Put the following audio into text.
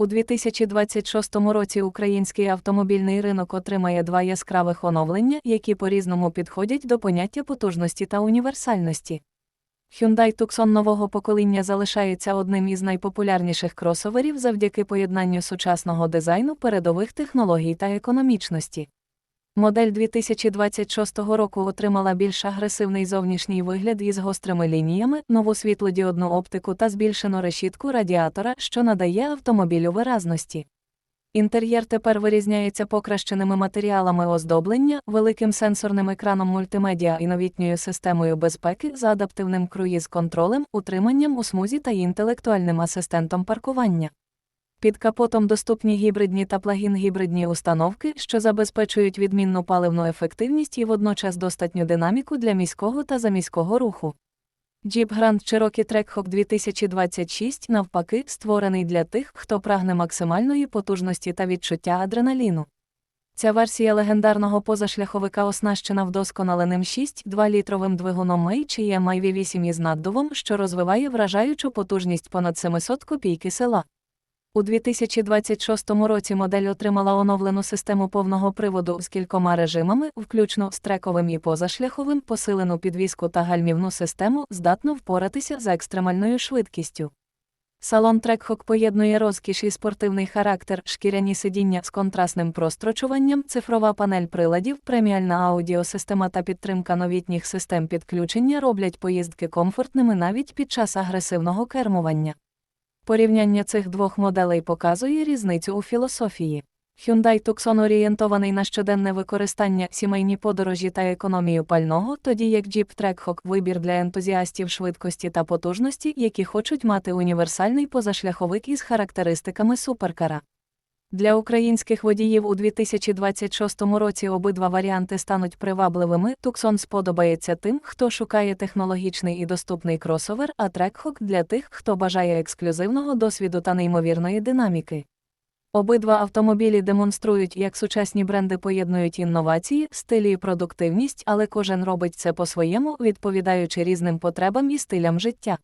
У 2026 році український автомобільний ринок отримає два яскравих оновлення, які по-різному підходять до поняття потужності та універсальності. Hyundai Tucson нового покоління залишається одним із найпопулярніших кросоверів завдяки поєднанню сучасного дизайну, передових технологій та економічності. Модель 2026 року отримала більш агресивний зовнішній вигляд із гострими лініями, нову світлодіодну оптику та збільшену решітку радіатора, що надає автомобілю виразності. Інтер'єр тепер вирізняється покращеними матеріалами оздоблення, великим сенсорним екраном мультимедіа і новітньою системою безпеки з адаптивним круїз-контролем, утриманням у смузі та інтелектуальним асистентом паркування. Під капотом доступні гібридні та плагін-гібридні установки, що забезпечують відмінну паливну ефективність і водночас достатню динаміку для міського та заміського руху. Jeep Grand Cherokee Trackhawk 2026 навпаки створений для тих, хто прагне максимальної потужності та відчуття адреналіну. Ця версія легендарного позашляховика оснащена вдосконаленим 6-2-літровим двигуном HEM IV8 із наддувом, що розвиває вражаючу потужність понад 700 копійки села. У 2026 році модель отримала оновлену систему повного приводу з кількома режимами, включно з трековим і позашляховим, посилену підвіску та гальмівну систему, здатну впоратися з екстремальною швидкістю. Салон Трекхок поєднує розкіш і спортивний характер, шкіряні сидіння з контрастним прострочуванням, цифрова панель приладів, преміальна аудіосистема та підтримка новітніх систем підключення роблять поїздки комфортними навіть під час агресивного кермування. Порівняння цих двох моделей показує різницю у філософії. Hyundai Tucson орієнтований на щоденне використання, сімейні подорожі та економію пального, тоді як Jeep Trackhawk – вибір для ентузіастів швидкості та потужності, які хочуть мати універсальний позашляховик із характеристиками суперкара. Для українських водіїв у 2026 році обидва варіанти стануть привабливими. Tucson сподобається тим, хто шукає технологічний і доступний кросовер, а Trackhawk – для тих, хто бажає ексклюзивного досвіду та неймовірної динаміки. Обидва автомобілі демонструють, як сучасні бренди поєднують інновації, стилі і продуктивність, але кожен робить це по-своєму, відповідаючи різним потребам і стилям життя.